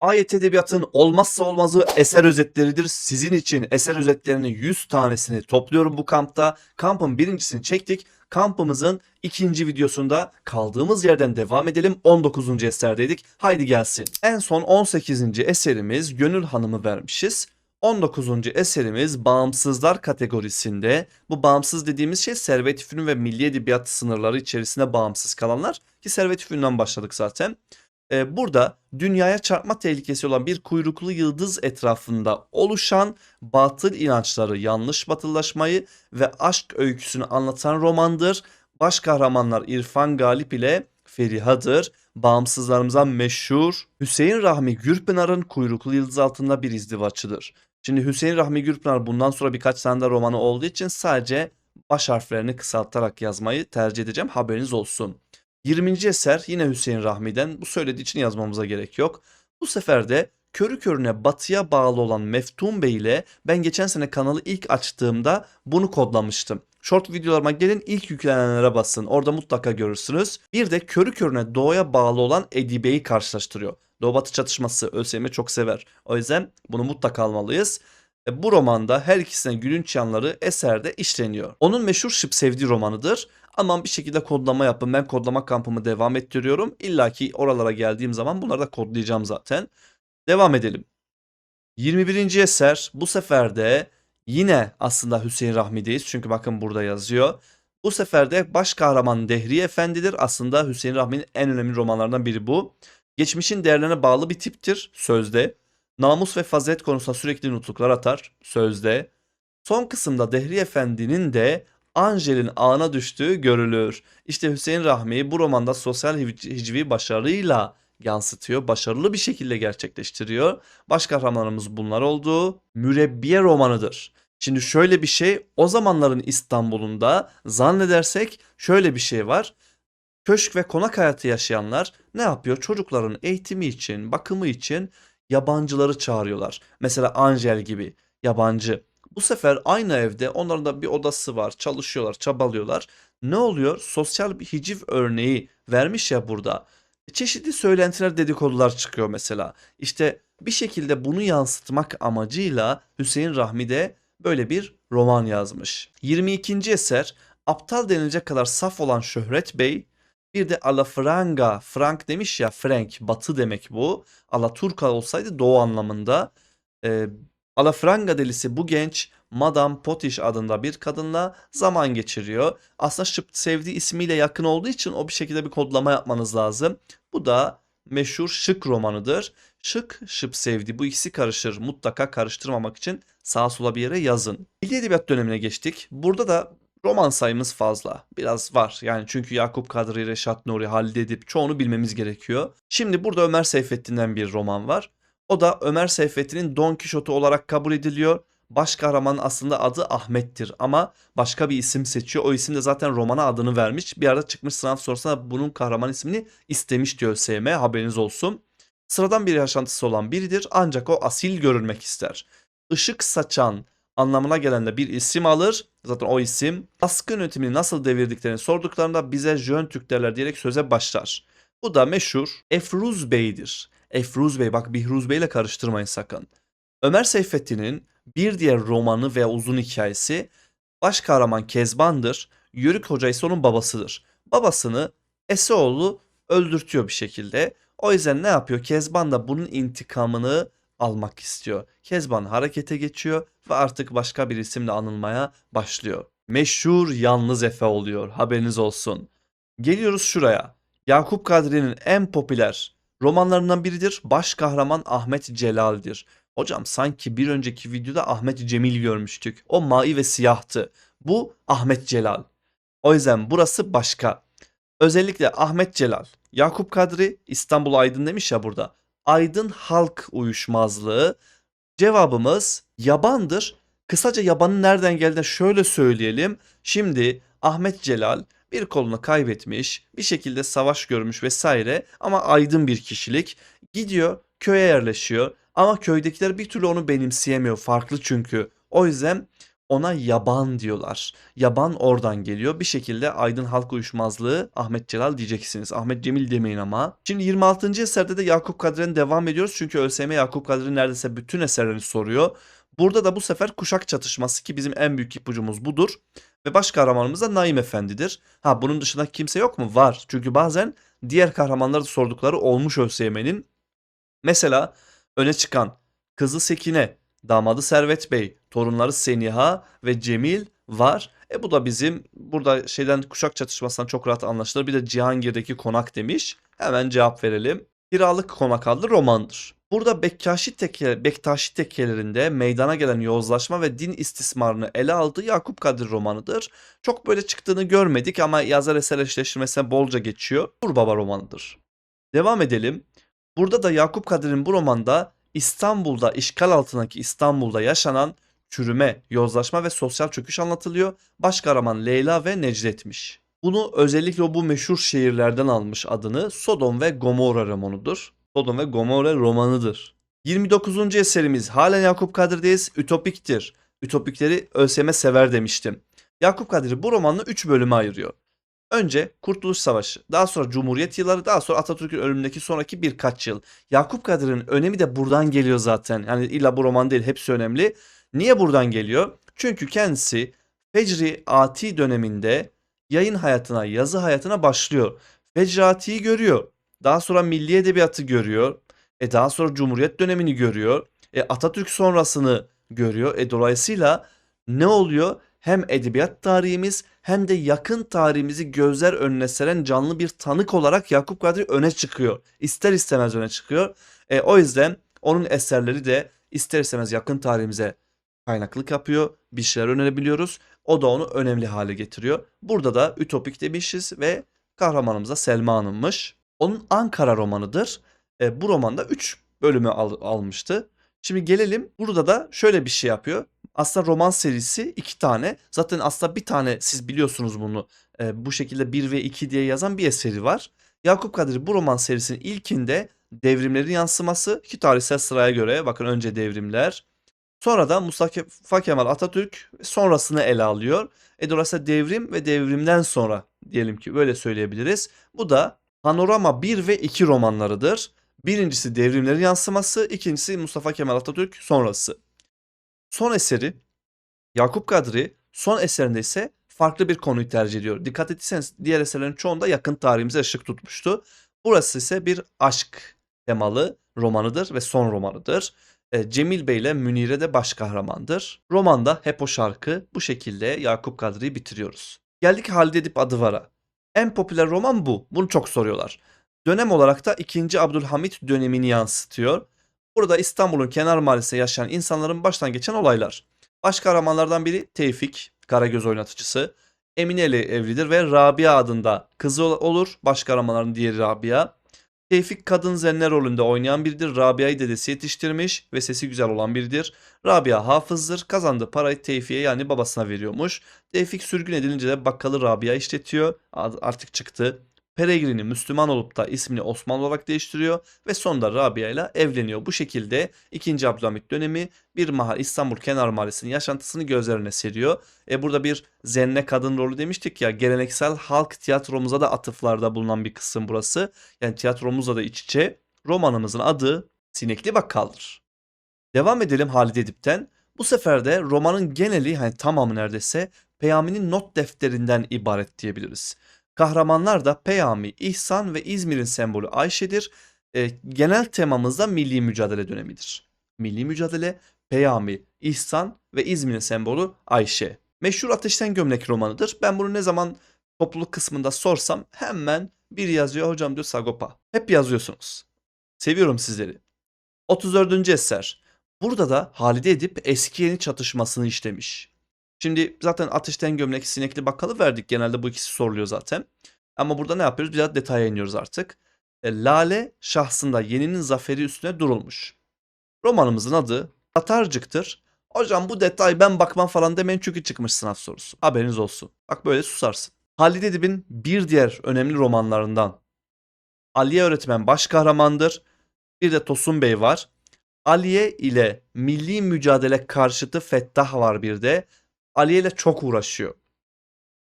Ayet edebiyatın olmazsa olmazı eser özetleridir. Sizin için eser özetlerini 100 tanesini topluyorum bu kampta. Kampın birincisini çektik. Kampımızın ikinci videosunda kaldığımız yerden devam edelim. 19. eserdeydik. Haydi gelsin. En son 18. eserimiz Gönül Hanım'ı vermişiz. 19. eserimiz bağımsızlar kategorisinde. Bu bağımsız dediğimiz şey Servet ve Milli Edebiyat sınırları içerisinde bağımsız kalanlar. Ki Servet başladık zaten. Ee, burada dünyaya çarpma tehlikesi olan bir kuyruklu yıldız etrafında oluşan batıl inançları, yanlış batıllaşmayı ve aşk öyküsünü anlatan romandır. Baş kahramanlar İrfan Galip ile Feriha'dır. Bağımsızlarımıza meşhur Hüseyin Rahmi Gürpınar'ın Kuyruklu Yıldız altında bir izdivaçıdır. Şimdi Hüseyin Rahmi Gürpınar bundan sonra birkaç tane de romanı olduğu için sadece baş harflerini kısaltarak yazmayı tercih edeceğim. Haberiniz olsun. 20. eser yine Hüseyin Rahmi'den. Bu söylediği için yazmamıza gerek yok. Bu sefer de körü körüne batıya bağlı olan Meftun Bey ile ben geçen sene kanalı ilk açtığımda bunu kodlamıştım. Short videolarıma gelin ilk yüklenenlere basın. Orada mutlaka görürsünüz. Bir de körü körüne doğuya bağlı olan Edibe'yi karşılaştırıyor. Doğu Batı çatışması ÖSYM çok sever. O yüzden bunu mutlaka almalıyız. Bu romanda her ikisine gülünç yanları eserde işleniyor. Onun meşhur Şıp Sevdi romanıdır. Aman bir şekilde kodlama yapın. Ben kodlama kampımı devam ettiriyorum. İlla ki oralara geldiğim zaman bunları da kodlayacağım zaten. Devam edelim. 21. eser bu sefer de yine aslında Hüseyin Rahmi'deyiz. Çünkü bakın burada yazıyor. Bu sefer de baş kahraman Dehri Efendi'dir. Aslında Hüseyin Rahmi'nin en önemli romanlarından biri bu. Geçmişin değerlerine bağlı bir tiptir sözde. Namus ve fazilet konusunda sürekli nutluklar atar sözde. Son kısımda Dehri Efendi'nin de Angel'in ağına düştüğü görülür. İşte Hüseyin Rahmi bu romanda sosyal hic- hicvi başarıyla yansıtıyor. Başarılı bir şekilde gerçekleştiriyor. Baş kahramanımız bunlar oldu. Mürebbiye romanıdır. Şimdi şöyle bir şey o zamanların İstanbul'unda zannedersek şöyle bir şey var. Köşk ve konak hayatı yaşayanlar ne yapıyor? Çocukların eğitimi için, bakımı için yabancıları çağırıyorlar. Mesela Angel gibi yabancı. Bu sefer aynı evde onların da bir odası var. Çalışıyorlar, çabalıyorlar. Ne oluyor? Sosyal bir hiciv örneği vermiş ya burada. Çeşitli söylentiler, dedikodular çıkıyor mesela. İşte bir şekilde bunu yansıtmak amacıyla Hüseyin Rahmi de böyle bir roman yazmış. 22. eser aptal denilecek kadar saf olan Şöhret Bey bir de Alafranga, Frank demiş ya Frank, batı demek bu. Alaturka olsaydı doğu anlamında. Ee, Alafranga delisi bu genç Madame Potiş adında bir kadınla zaman geçiriyor. Aslında Şıp sevdiği ismiyle yakın olduğu için o bir şekilde bir kodlama yapmanız lazım. Bu da meşhur Şık romanıdır. Şık, Şıp sevdi. Bu ikisi karışır. Mutlaka karıştırmamak için sağa sola bir yere yazın. Milli Edebiyat dönemine geçtik. Burada da roman sayımız fazla. Biraz var. Yani çünkü Yakup Kadri, Reşat Nuri, Halil Edip çoğunu bilmemiz gerekiyor. Şimdi burada Ömer Seyfettin'den bir roman var. O da Ömer Seyfettin'in Don Kişot'u olarak kabul ediliyor. Baş kahramanın aslında adı Ahmet'tir ama başka bir isim seçiyor. O isim de zaten romana adını vermiş. Bir arada çıkmış sınav sorusuna bunun kahraman ismini istemiş diyor SM haberiniz olsun. Sıradan bir yaşantısı olan biridir ancak o asil görünmek ister. Işık saçan anlamına gelen de bir isim alır. Zaten o isim baskı yönetimini nasıl devirdiklerini sorduklarında bize Jön Türk derler diyerek söze başlar. Bu da meşhur Efruz Bey'dir. Efruz Bey bak Bihruz Bey ile karıştırmayın sakın. Ömer Seyfettin'in bir diğer romanı ve uzun hikayesi baş kahraman Kezban'dır. Yörük Hoca ise onun babasıdır. Babasını Eseoğlu öldürtüyor bir şekilde. O yüzden ne yapıyor? Kezban da bunun intikamını almak istiyor. Kezban harekete geçiyor ve artık başka bir isimle anılmaya başlıyor. Meşhur Yalnız Efe oluyor. Haberiniz olsun. Geliyoruz şuraya. Yakup Kadri'nin en popüler romanlarından biridir. Baş kahraman Ahmet Celal'dir. Hocam sanki bir önceki videoda Ahmet Cemil görmüştük. O mavi ve siyahtı. Bu Ahmet Celal. O yüzden burası başka. Özellikle Ahmet Celal, Yakup Kadri, İstanbul Aydın demiş ya burada. Aydın halk uyuşmazlığı. Cevabımız yabandır. Kısaca yabanın nereden geldiğini şöyle söyleyelim. Şimdi Ahmet Celal bir kolunu kaybetmiş, bir şekilde savaş görmüş vesaire ama aydın bir kişilik. Gidiyor köye yerleşiyor ama köydekiler bir türlü onu benimseyemiyor. Farklı çünkü. O yüzden ona yaban diyorlar. Yaban oradan geliyor. Bir şekilde Aydın Halk Uyuşmazlığı Ahmet Celal diyeceksiniz. Ahmet Cemil demeyin ama. Şimdi 26. eserde de Yakup Kadri'den devam ediyoruz. Çünkü ÖSYM Yakup Kadri'nin neredeyse bütün eserlerini soruyor. Burada da bu sefer kuşak çatışması ki bizim en büyük ipucumuz budur. Ve baş kahramanımız da Naim Efendi'dir. Ha bunun dışında kimse yok mu? Var. Çünkü bazen diğer kahramanları da sordukları olmuş ÖSYM'nin. Mesela öne çıkan kızı Sekine, damadı Servet Bey, torunları Seniha ve Cemil var. E bu da bizim burada şeyden kuşak çatışmasından çok rahat anlaşılır. Bir de Cihangir'deki konak demiş. Hemen cevap verelim. Kiralık Konak adlı romandır. Burada Bektaşi, teke, Bektaşi tekkelerinde meydana gelen yozlaşma ve din istismarını ele aldığı Yakup Kadri romanıdır. Çok böyle çıktığını görmedik ama yazar eser eşleştirmesine bolca geçiyor. Dur Baba romanıdır. Devam edelim. Burada da Yakup Kadri'nin bu romanda İstanbul'da işgal altındaki İstanbul'da yaşanan çürüme, yozlaşma ve sosyal çöküş anlatılıyor. Baş kahraman Leyla ve Necdet'miş. Bunu özellikle bu meşhur şehirlerden almış adını Sodom ve Gomorra romanıdır. Sodom ve Gomorra romanıdır. 29. eserimiz halen Yakup Kadri'deyiz. Ütopiktir. Ütopikleri ÖSYM sever demiştim. Yakup Kadri bu romanını 3 bölüme ayırıyor. Önce Kurtuluş Savaşı, daha sonra Cumhuriyet yılları, daha sonra Atatürk'ün ölümündeki sonraki birkaç yıl. Yakup Kadri'nin önemi de buradan geliyor zaten. Yani illa bu roman değil, hepsi önemli. Niye buradan geliyor? Çünkü kendisi Fecri Ati döneminde yayın hayatına, yazı hayatına başlıyor. Fecri Ati'yi görüyor. Daha sonra Milli Edebiyatı görüyor. E daha sonra Cumhuriyet dönemini görüyor. E Atatürk sonrasını görüyor. E dolayısıyla ne oluyor? Hem edebiyat tarihimiz hem de yakın tarihimizi gözler önüne seren canlı bir tanık olarak Yakup Kadri öne çıkıyor. İster istemez öne çıkıyor. E, o yüzden onun eserleri de ister istemez yakın tarihimize kaynaklık yapıyor. Bir şeyler önerebiliyoruz. O da onu önemli hale getiriyor. Burada da Ütopik demişiz ve kahramanımız da Selma Hanım'mış. Onun Ankara romanıdır. E, bu romanda 3 bölümü al- almıştı. Şimdi gelelim burada da şöyle bir şey yapıyor. Aslında roman serisi iki tane. Zaten aslında bir tane siz biliyorsunuz bunu. e, bu şekilde 1 ve 2 diye yazan bir eseri var. Yakup Kadri bu roman serisinin ilkinde devrimlerin yansıması ki tarihsel sıraya göre bakın önce devrimler. Sonra da Mustafa Kemal Atatürk sonrasını ele alıyor. E dolayısıyla devrim ve devrimden sonra diyelim ki böyle söyleyebiliriz. Bu da Panorama 1 ve 2 romanlarıdır. Birincisi devrimlerin yansıması, ikincisi Mustafa Kemal Atatürk sonrası. Son eseri Yakup Kadri son eserinde ise farklı bir konuyu tercih ediyor. Dikkat etseniz diğer eserlerin çoğunda yakın tarihimize ışık tutmuştu. Burası ise bir aşk temalı romanıdır ve son romanıdır. E, Cemil Bey ile Münire de baş kahramandır. Romanda hep o şarkı bu şekilde Yakup Kadri'yi bitiriyoruz. Geldik Halide Edip Adıvar'a. En popüler roman bu. Bunu çok soruyorlar. Dönem olarak da 2. Abdülhamit dönemini yansıtıyor. Burada İstanbul'un kenar mahallesinde yaşayan insanların baştan geçen olaylar. Baş kahramanlardan biri Tevfik, Karagöz oynatıcısı. Emine ile evlidir ve Rabia adında kızı ol- olur. Baş kahramanların diğeri Rabia. Tevfik kadın zenne rolünde oynayan biridir. Rabia'yı dedesi yetiştirmiş ve sesi güzel olan biridir. Rabia hafızdır. Kazandığı parayı Tevfik'e yani babasına veriyormuş. Tevfik sürgün edilince de bakkalı Rabia işletiyor. Artık çıktı. Peregrini Müslüman olup da ismini Osman olarak değiştiriyor ve sonunda Rabia ile evleniyor. Bu şekilde 2. Abdülhamit dönemi bir mahal İstanbul kenar mahallesinin yaşantısını gözlerine seriyor. E burada bir zenne kadın rolü demiştik ya geleneksel halk tiyatromuza da atıflarda bulunan bir kısım burası. Yani tiyatromuzla da iç içe. Romanımızın adı Sinekli Bakkal'dır. Devam edelim Halide Edip'ten. Bu sefer de romanın geneli hani tamamı neredeyse Peyami'nin not defterinden ibaret diyebiliriz. Kahramanlar da Peyami, İhsan ve İzmir'in sembolü Ayşe'dir. E, genel temamız da milli mücadele dönemidir. Milli mücadele, Peyami, İhsan ve İzmir'in sembolü Ayşe. Meşhur Ateşten Gömlek romanıdır. Ben bunu ne zaman topluluk kısmında sorsam hemen bir yazıyor hocam diyor Sagopa. Hep yazıyorsunuz. Seviyorum sizleri. 34. eser. Burada da Halide Edip eski yeni çatışmasını işlemiş. Şimdi zaten ateşten gömlek sinekli bakkalı verdik. Genelde bu ikisi soruluyor zaten. Ama burada ne yapıyoruz? Biraz detaya iniyoruz artık. E, Lale şahsında yeninin zaferi üstüne durulmuş. Romanımızın adı Tatarcık'tır. Hocam bu detay ben bakmam falan demeyin çünkü çıkmış sınav sorusu. Haberiniz olsun. Bak böyle susarsın. Halide Edip'in bir diğer önemli romanlarından Aliye Öğretmen baş kahramandır. Bir de Tosun Bey var. Aliye ile milli mücadele karşıtı Fettah var bir de. Aliye ile çok uğraşıyor.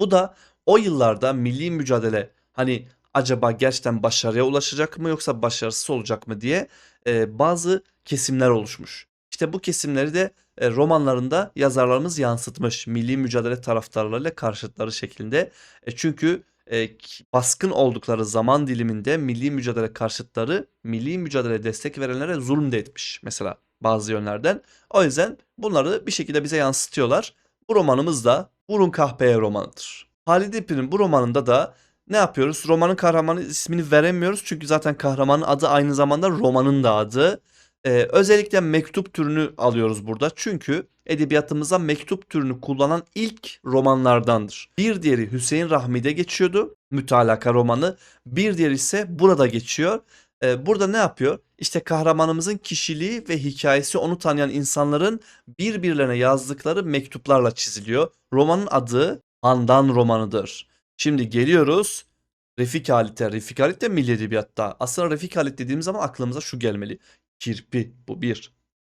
Bu da o yıllarda milli mücadele hani acaba gerçekten başarıya ulaşacak mı yoksa başarısız olacak mı diye e, bazı kesimler oluşmuş. İşte bu kesimleri de e, romanlarında yazarlarımız yansıtmış. Milli mücadele taraftarlarıyla karşıtları şeklinde. E, çünkü e, baskın oldukları zaman diliminde milli mücadele karşıtları milli mücadele destek verenlere zulüm de etmiş mesela bazı yönlerden. O yüzden bunları bir şekilde bize yansıtıyorlar. Bu romanımız da Burun Kahpeye romanıdır. Halide İpek'in bu romanında da ne yapıyoruz? Romanın kahramanı ismini veremiyoruz çünkü zaten kahramanın adı aynı zamanda romanın da adı. Ee, özellikle mektup türünü alıyoruz burada çünkü edebiyatımıza mektup türünü kullanan ilk romanlardandır. Bir diğeri Hüseyin Rahmi'de geçiyordu, Mütalaka romanı. Bir diğeri ise burada geçiyor. Burada ne yapıyor? İşte kahramanımızın kişiliği ve hikayesi onu tanıyan insanların birbirlerine yazdıkları mektuplarla çiziliyor. Romanın adı Handan romanıdır. Şimdi geliyoruz Refik Halit'e. Refik Halit de milli edebiyatta. Aslında Refik Halit dediğimiz zaman aklımıza şu gelmeli. Kirpi bu bir.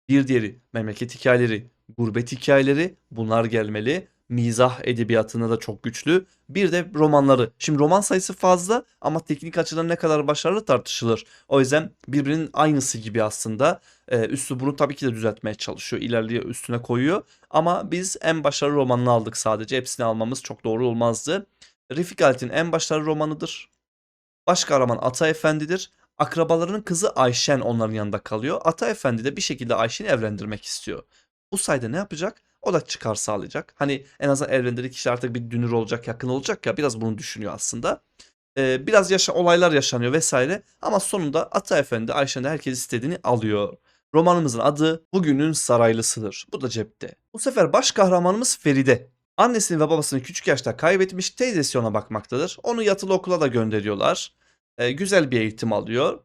Bir diğeri memleket hikayeleri, gurbet hikayeleri bunlar gelmeli. Mizah edebiyatında da çok güçlü. Bir de romanları. Şimdi roman sayısı fazla ama teknik açıdan ne kadar başarılı tartışılır. O yüzden birbirinin aynısı gibi aslında. Ee, üslubunu tabii ki de düzeltmeye çalışıyor. İlerliyor üstüne koyuyor. Ama biz en başarılı romanını aldık sadece. Hepsini almamız çok doğru olmazdı. Refik Halit'in en başarılı romanıdır. Baş kahraman Ata Efendi'dir. Akrabalarının kızı Ayşen onların yanında kalıyor. Ata Efendi de bir şekilde Ayşen'i evlendirmek istiyor. Bu sayede ne yapacak? O da çıkar sağlayacak. Hani en azından evlendiği kişi artık bir dünür olacak, yakın olacak ya biraz bunu düşünüyor aslında. Ee, biraz yaşa olaylar yaşanıyor vesaire ama sonunda Ata Efendi Ayşen'de herkes istediğini alıyor. Romanımızın adı Bugünün Saraylısıdır. Bu da cepte. Bu sefer baş kahramanımız Feride. Annesini ve babasını küçük yaşta kaybetmiş teyzesi ona bakmaktadır. Onu yatılı okula da gönderiyorlar. Ee, güzel bir eğitim alıyor.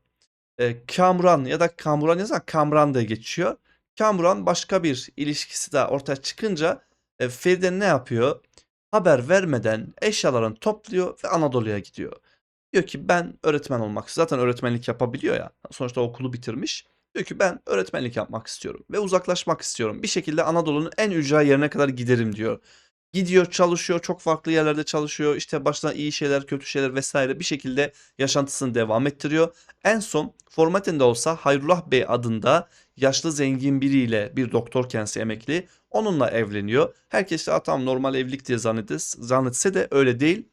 Ee, Kamran ya da Kamuran yazan Kamran diye geçiyor. Kamuran başka bir ilişkisi de ortaya çıkınca e, Feride ne yapıyor? Haber vermeden eşyalarını topluyor ve Anadolu'ya gidiyor. Diyor ki ben öğretmen olmak zaten öğretmenlik yapabiliyor ya. Sonuçta okulu bitirmiş. Diyor ki ben öğretmenlik yapmak istiyorum ve uzaklaşmak istiyorum. Bir şekilde Anadolu'nun en ücra yerine kadar giderim diyor. Gidiyor çalışıyor çok farklı yerlerde çalışıyor işte başına iyi şeyler kötü şeyler vesaire bir şekilde yaşantısını devam ettiriyor. En son formatinde olsa Hayrullah Bey adında yaşlı zengin biriyle bir doktor kendisi emekli onunla evleniyor. Herkes de "Aa, tamam normal evlilik diye zannetse, de öyle değil.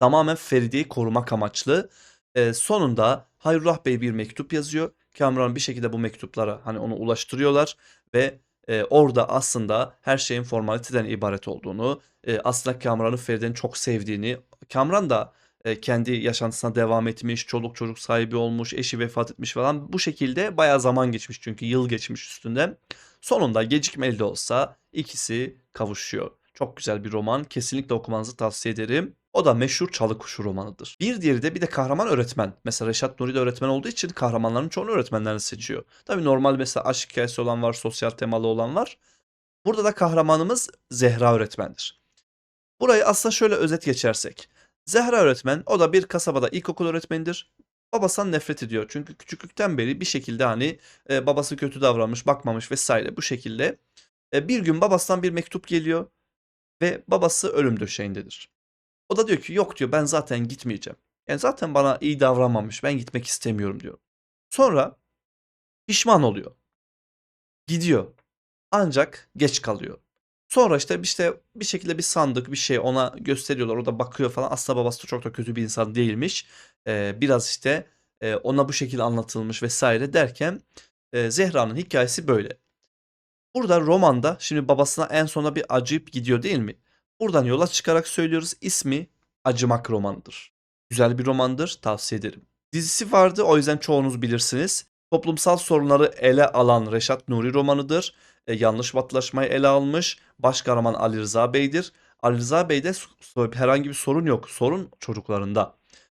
Tamamen Feride'yi korumak amaçlı. Ee, sonunda Hayrullah Bey bir mektup yazıyor. Kamran bir şekilde bu mektuplara hani onu ulaştırıyorlar ve e, orada aslında her şeyin formaliteden ibaret olduğunu, e, aslında Kamran'ı Feride'nin çok sevdiğini, Kamran da e, kendi yaşantısına devam etmiş, çoluk çocuk sahibi olmuş, eşi vefat etmiş falan. Bu şekilde bayağı zaman geçmiş çünkü yıl geçmiş üstünden. Sonunda gecikmeli de olsa ikisi kavuşuyor. Çok güzel bir roman. Kesinlikle okumanızı tavsiye ederim. O da meşhur Çalı Kuşu romanıdır. Bir diğeri de bir de kahraman öğretmen. Mesela Reşat Nuri de öğretmen olduğu için kahramanların çoğunu öğretmenlerini seçiyor. Tabii normal mesela aşk hikayesi olan var, sosyal temalı olan var. Burada da kahramanımız Zehra öğretmendir. Burayı aslında şöyle özet geçersek. Zehra öğretmen o da bir kasabada ilkokul öğretmenidir. Babasından nefret ediyor. Çünkü küçüklükten beri bir şekilde hani e, babası kötü davranmış, bakmamış vesaire bu şekilde. E, bir gün babasından bir mektup geliyor ve babası ölüm döşeğindedir. O da diyor ki yok diyor ben zaten gitmeyeceğim. Yani zaten bana iyi davranmamış ben gitmek istemiyorum diyor. Sonra pişman oluyor. Gidiyor. Ancak geç kalıyor. Sonra işte işte bir şekilde bir sandık bir şey ona gösteriyorlar. O da bakıyor falan. Aslında babası da çok da kötü bir insan değilmiş. Ee, biraz işte e, ona bu şekilde anlatılmış vesaire derken e, Zehra'nın hikayesi böyle. Burada romanda şimdi babasına en sona bir acıyıp gidiyor değil mi? Buradan yola çıkarak söylüyoruz ismi Acımak romanıdır. Güzel bir romandır tavsiye ederim. Dizisi vardı o yüzden çoğunuz bilirsiniz. Toplumsal sorunları ele alan Reşat Nuri romanıdır. E, yanlış batılaşmayı ele almış. Baş kahraman Ali Rıza Bey'dir. Ali Rıza Bey'de herhangi bir sorun yok. Sorun çocuklarında.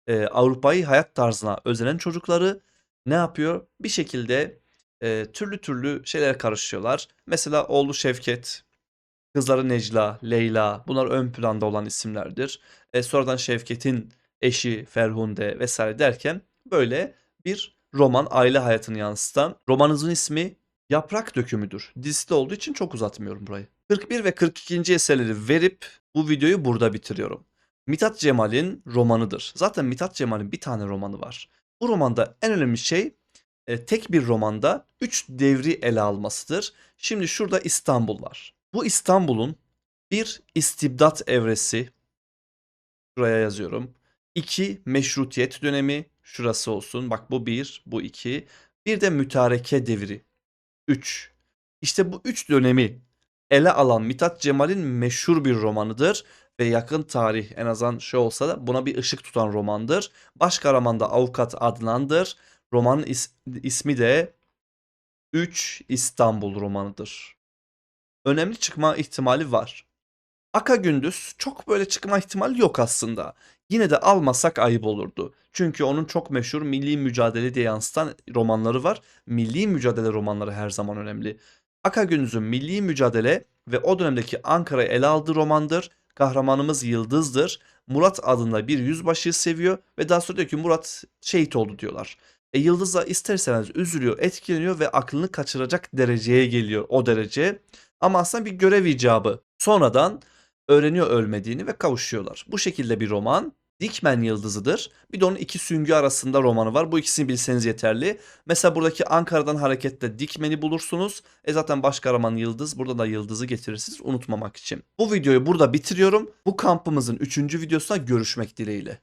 E, Avrupa'yı hayat tarzına özenen çocukları ne yapıyor? Bir şekilde e, türlü türlü şeyler karışıyorlar. Mesela oğlu Şevket, kızları Necla, Leyla bunlar ön planda olan isimlerdir. E, sonradan Şevket'in eşi Ferhunde vesaire derken böyle bir roman aile hayatını yansıtan. Romanımızın ismi Yaprak dökümüdür. Dizisi olduğu için çok uzatmıyorum burayı. 41 ve 42. eserleri verip bu videoyu burada bitiriyorum. Mithat Cemal'in romanıdır. Zaten Mithat Cemal'in bir tane romanı var. Bu romanda en önemli şey e, tek bir romanda 3 devri ele almasıdır. Şimdi şurada İstanbul var. Bu İstanbul'un bir istibdat evresi, şuraya yazıyorum. 2 meşrutiyet dönemi, şurası olsun. Bak bu 1, bu 2. Bir de mütareke devri, 3. İşte bu 3 dönemi ele alan Mithat Cemal'in meşhur bir romanıdır ve yakın tarih en azından şey olsa da buna bir ışık tutan romandır. Baş kahraman da avukat Adnan'dır. Romanın is- ismi de 3 İstanbul romanıdır. Önemli çıkma ihtimali var. Aka Gündüz çok böyle çıkma ihtimali yok aslında. Yine de almasak ayıp olurdu. Çünkü onun çok meşhur milli mücadele diye yansıtan romanları var. Milli mücadele romanları her zaman önemli. Aka Gündüz'ün milli mücadele ve o dönemdeki Ankara'yı ele aldığı romandır. Kahramanımız Yıldız'dır. Murat adında bir yüzbaşıyı seviyor ve daha sonra diyor ki Murat şehit oldu diyorlar. E Yıldız da ister istemez üzülüyor, etkileniyor ve aklını kaçıracak dereceye geliyor o derece. Ama aslında bir görev icabı. Sonradan öğreniyor ölmediğini ve kavuşuyorlar. Bu şekilde bir roman. Dikmen Yıldızı'dır. Bir de onun iki süngü arasında romanı var. Bu ikisini bilseniz yeterli. Mesela buradaki Ankara'dan hareketle Dikmen'i bulursunuz. E zaten baş kahraman Yıldız. Burada da Yıldız'ı getirirsiniz unutmamak için. Bu videoyu burada bitiriyorum. Bu kampımızın üçüncü videosuna görüşmek dileğiyle.